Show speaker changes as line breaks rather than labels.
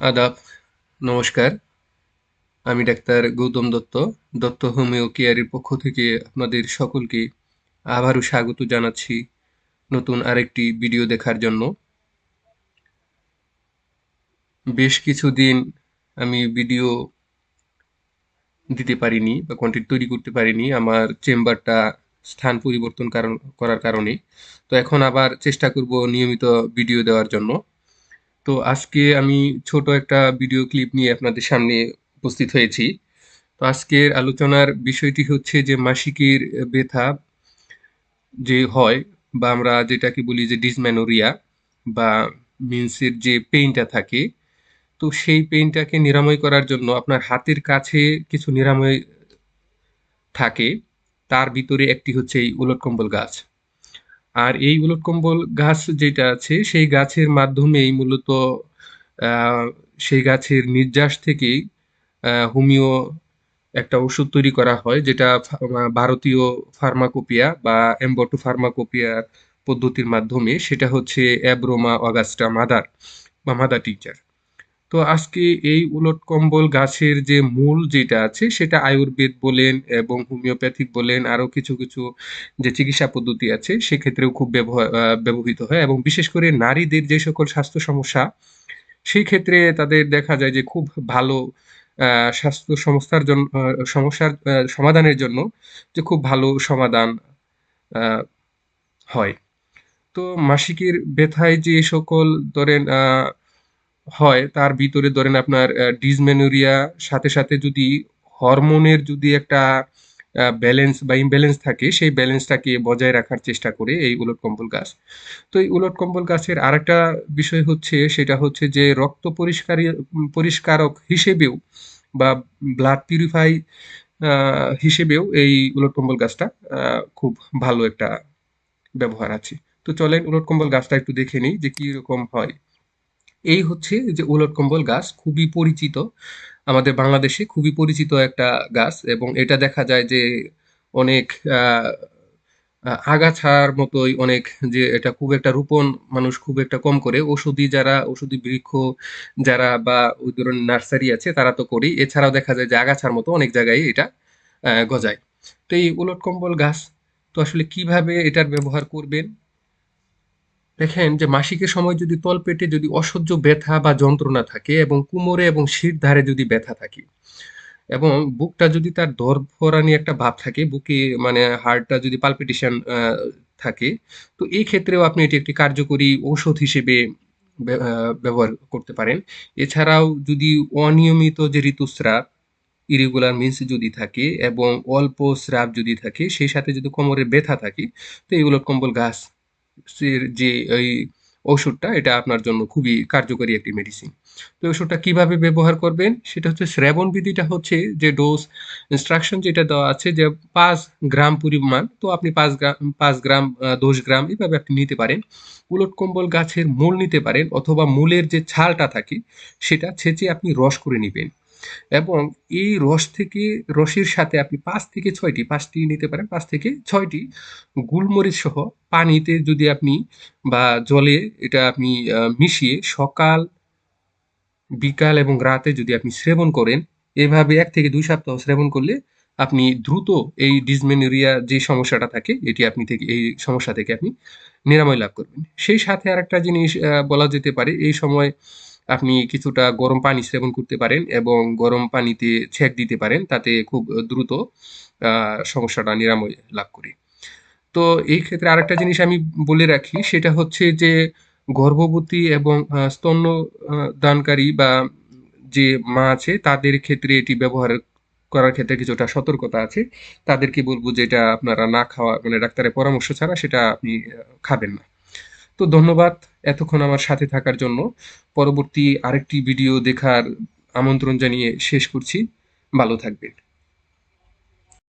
আদাব, নমস্কার। আমি ডাক্তার গৌতম দত্ত দত্ত হোমিও কেয়ারের পক্ষ থেকে আপনাদের সকলকে আবারও স্বাগত জানাচ্ছি নতুন আরেকটি ভিডিও দেখার জন্য। বেশ কিছুদিন আমি ভিডিও দিতে পারিনি বা কন্টেন্ট তৈরি করতে পারিনি, আমার চেম্বারটা স্থান পরিবর্তন কারণ, করার কারণে। তো এখন আবার চেষ্টা করব নিয়মিত ভিডিও দেওয়ার জন্য। তো আজকে আমি ছোট একটা ভিডিও ক্লিপ নিয়ে আপনাদের সামনে উপস্থিত হয়েছি। তো আজকের আলোচনার বিষয়টি হচ্ছে যে মাসিকের ব্যথা যে হয় বা আমরা যেটাকে বলি যে ডিসম্যানোরিয়া বা মিন্সের যে পেইনটা থাকে, তো সেই পেইনটাকে নিরাময় করার জন্য আপনার হাতের কাছে কিছু নিরাময় থাকে, তার ভিতরে একটি হচ্ছে এই উলটকম্বল গাছ। আর এই উলটকম্বল গাছ যেটা আছে, সেই গাছের মাধ্যমেই মূলত সেই গাছের নির্যাস থেকেই হোমিও একটা ওষুধ তৈরি করা হয়, যেটা ভারতীয় ফার্মাকোপিয়া বা এম্বটো ফার্মাকোপিয়ার পদ্ধতির মাধ্যমে, সেটা হচ্ছে অ্যাব্রোমা অগাস্টা মাদার, বা মাদার টিচার। তো আজকে এই উলট কম্বল গাছের যে মূল যেটা আছে, সেটা আয়ুর্বেদ বলেন এবং হোমিওপ্যাথিক বলেন, আরও কিছু কিছু যে চিকিৎসা পদ্ধতি আছে, সেক্ষেত্রেও খুব ব্যবহৃত হয় এবং বিশেষ করে নারীদের যে সকল স্বাস্থ্য সমস্যা, সেই ক্ষেত্রে তাদের দেখা যায় যে খুব ভালো স্বাস্থ্য সংস্থার জন্য সমস্যার সমাধানের জন্য যে খুব ভালো সমাধান হয়। তো মাসিকের ব্যথায় যে সকল ধরেন হয়, তার ভিতরে ধরেন আপনার ডিসমেনোরিয়া সাথে সাথে যদি হরমোনের যদি একটা ব্যালেন্স বা ইমব্যালেন্স থাকে, সেই ব্যালেন্সটাকে বজায় রাখার চেষ্টা করে এই উলট কম্বল গাছ। তো এই উলট কম্বল গাছের আরেকটা বিষয় হচ্ছে, সেটা হচ্ছে যে রক্ত পরিষ্কারী, পরিষ্কারক হিসেবেও বা ব্লাড পিউরিফাই হিসেবেও এই উলট কম্বল গাছটা খুব ভালো একটা ব্যবহার আছে। তো চলেন উলট কম্বল গাছটা একটু দেখে নিই যে কি রকম হয়। এই হচ্ছে যে উলট কম্বল গাছ, খুবই পরিচিত। আমাদের বাংলাদেশে খুবই পরিচিত একটা গাছ এবং এটা দেখা যায় যে অনেক আগাছার মতোই অনেক যে এটা খুব একটা রোপণ মানুষ খুব একটা কম করে। ওষুধি যারা, ওষুধি বৃক্ষ যারা বা ওই ধরনের নার্সারি আছে, তারা তো করেই। এছাড়াও দেখা যায় যে আগাছার মতো অনেক জায়গায় এটা গজায়। তো এই উলট কম্বল গাছ তো আসলে কীভাবে এটার ব্যবহার করবেন? দেখেন যে মাসিকের সময় যদি তলপেটে যদি অসহ্য ব্যথা বা যন্ত্রণা থাকে এবং কোমরে এবং শির ধারে যদি ব্যথা থাকে এবং বুকটা যদি তার দরফরানি একটা ভাব থাকে, বুকে মানে হার্টটা যদি পালপিটেশন থাকে, তো এই ক্ষেত্রেও আপনি এটি একটি কার্যকরী ঔষধ হিসেবে ব্যবহার করতে পারেন। এছাড়াও যদি অনিয়মিত যে ঋতুস্রাব, ইরেগুলার মিন্স যদি থাকে এবং অল্প স্রাব যদি থাকে, সেই সাথে যদি কোমরে ব্যথা থাকে, তো এগুলো কম্বল, গাছ যে এই ওষুধটা এটা আপনার জন্য খুবই কার্যকরী একটি মেডিসিন তো ওষুধটা কীভাবে ব্যবহার করবেন? সেটা হচ্ছে শ্রাবণ বিধিটা হচ্ছে যে ডোজ ইনস্ট্রাকশন যেটা দেওয়া আছে যে পাঁচ গ্রাম পরিমাণ, তো আপনি পাঁচ গ্রাম পাঁচ গ্রাম দশ গ্রাম এভাবে আপনি নিতে পারেন। উলট কম্বল গাছের মূল নিতে পারেন অথবা মূলের যে ছালটা থাকে, সেটা ছেঁচে আপনি রস করে নেবেন। এবং এই রস থেকে, রসের সাথে আপনি পাঁচ থেকে ছয়টি, পাঁচটি নিতে পারেন, পাঁচ থেকে ছয়টি গুলমরিচ সহ পানিতে যদি আপনি বা জলে এটা আপনি মিশিয়ে সকাল, বিকাল এবং রাতে যদি আপনি সেবন করেন, এভাবে এক থেকে দুই সপ্তাহ সেবন করলে আপনি দ্রুত এই ডিসমেনোরিয়া যে সমস্যাটা থাকে, এটি আপনি থেকে, এই সমস্যা থেকে আপনি নিরাময় লাভ করবেন। সেই সাথে আর একটা জিনিস বলা যেতে পারে, এই সময় আপনি কিছুটা গরম পানি সেবন করতে পারেন এবং গরম পানিতে ছেঁক দিতে পারেন, তাতে খুব দ্রুত সমস্যাটা নিরাময় লাভ করি। তো এই ক্ষেত্রে আরেকটা জিনিস আমি বলে রাখি, সেটা হচ্ছে যে গর্ভবতী এবং স্তন্য দানকারী বা যে মা আছে, তাদের ক্ষেত্রে এটি ব্যবহার করার ক্ষেত্রে কিছুটা সতর্কতা আছে। তাদেরকে বলব যে এটা আপনারা না খাওয়া মানে ডাক্তারের পরামর্শ ছাড়া সেটা আপনি খাবেন না। তো ধন্যবাদ এতক্ষণ আমার সাথে থাকার জন্য। পরবর্তী আরেকটি ভিডিও দেখার আমন্ত্রণ জানিয়ে শেষ করছি। ভালো থাকবেন।